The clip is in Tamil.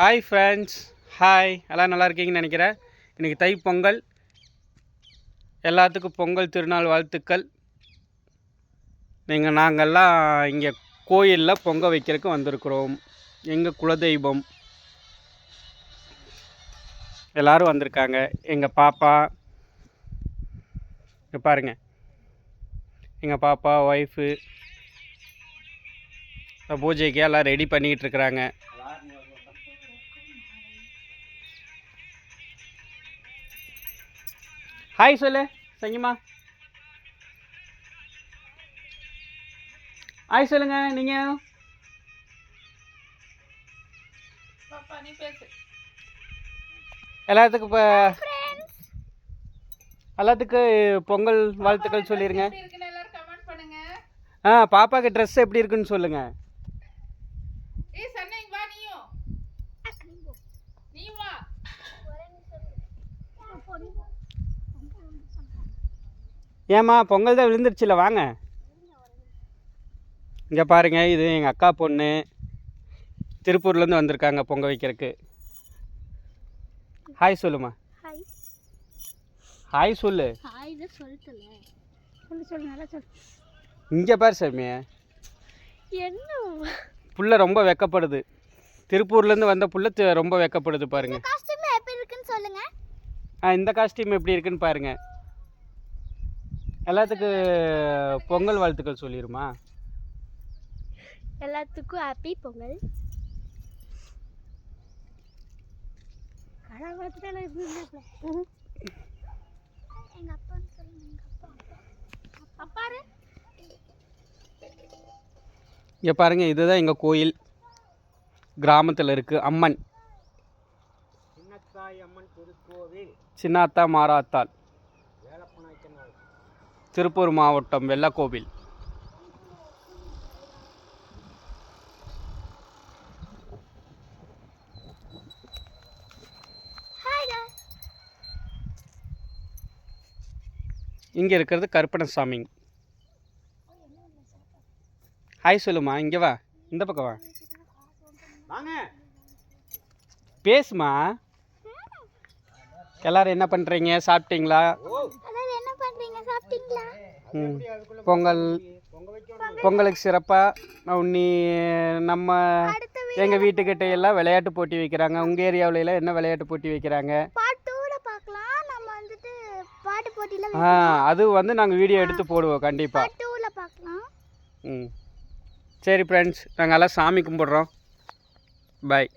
ஹாய் ஃப்ரெண்ட்ஸ் ஹாய் எல்லாம் நல்லா இருக்கீங்கன்னு நினைக்கிறேன். இன்றைக்கி தை பொங்கல். எல்லாத்துக்கும் பொங்கல் திருநாள் வாழ்த்துக்கள். நீங்கள் நாங்கள்லாம் இங்கே கோயிலில் பொங்கல் வைக்கிறதுக்கு வந்திருக்கிறோம். எங்கள் குலதெய்வம். எல்லோரும் வந்திருக்காங்க. எங்கள் பாப்பா. இங்கே பாருங்கள் எங்கள் பாப்பா ஒய்ஃபு பூஜைக்கு எல்லாம் ரெடி பண்ணிக்கிட்டு இருக்கிறாங்க. ஹாய் சொல்லு சங்கிமா ஹாய் சொல்லுங்க நீங்கள் எல்லாத்துக்கும் இப்போ எல்லாத்துக்கும் பொங்கல் வாழ்த்துக்கள் சொல்லிடுங்க ஆ பாப்பாக்கு ட்ரெஸ் எப்படி இருக்குன்னு சொல்லுங்கள் ஏய் சன்னை இங்க வா நீயும் நீ வா ஏம்மா பொங்கல் தான் விழுந்துருச்சுல வாங்க. இங்கே பாருங்க இது எங்கள் அக்கா பொண்ணு. திருப்பூர்லேருந்து வந்திருக்காங்க பொங்க வைக்கிறதுக்கு. ஹாய் சொல்லுமா ஹாய் சொல்லு. இங்கே பாரு சாமி. என்ன? புள்ள ரொம்ப வெக்கப்படுது. திருப்பூர்லேருந்து வந்த புள்ள ரொம்ப வெக்கப்படுது பாருங்க. ஆ இந்த காஸ்டியூம் எப்படி இருக்குன்னு பாருங்க. எல்லாத்துக்கு பொங்கல் வாழ்த்துக்கள் சொல்லிடுமா எல்லாத்துக்கும் ஹாப்பி பொங்கல். எங்க அப்பா அப்பாரு இங்கே பாருங்கள் இதுதான் எங்கள் கோயில். கிராமத்தில் இருக்குது அம்மன். சின்னாத்தா மாராத்தாள் திருப்பூர் மாவட்டம் வெள்ளக்கோவில். ஹாய் இங்கே இருக்கிறது கருப்பணசாமி. ஹாய் சொல்லுமா இங்கே வா. இந்த பக்கம் வா. வாங்க. பேசுமா. எல்லாரும் என்ன பண்ணுறீங்க சாப்பிட்டீங்களா அதாவது என்ன பண்றீங்க சாப்பிட்டீங்களா ம். பொங்கல் பொங்கலுக்கு சிறப்பாக உன்னி நம்ம எங்கள் வீட்டுக்கிட்ட எல்லாம் விளையாட்டு போட்டி வைக்கிறாங்க. உங்கள் ஏரியாவுல எல்லாம் என்ன விளையாட்டு போட்டி வைக்கிறாங்க? பார்ட் டூவில் பார்க்கலாம். நம்ம வந்துட்டு பாட்டு போட்டியில் ஆ அது வந்து நாங்கள் வீடியோ எடுத்து போடுவோம் கண்டிப்பாக ம். சரி ஃப்ரெண்ட்ஸ் நாங்கள் எல்லாம் சாமி கும்பிட்றோம். பாய்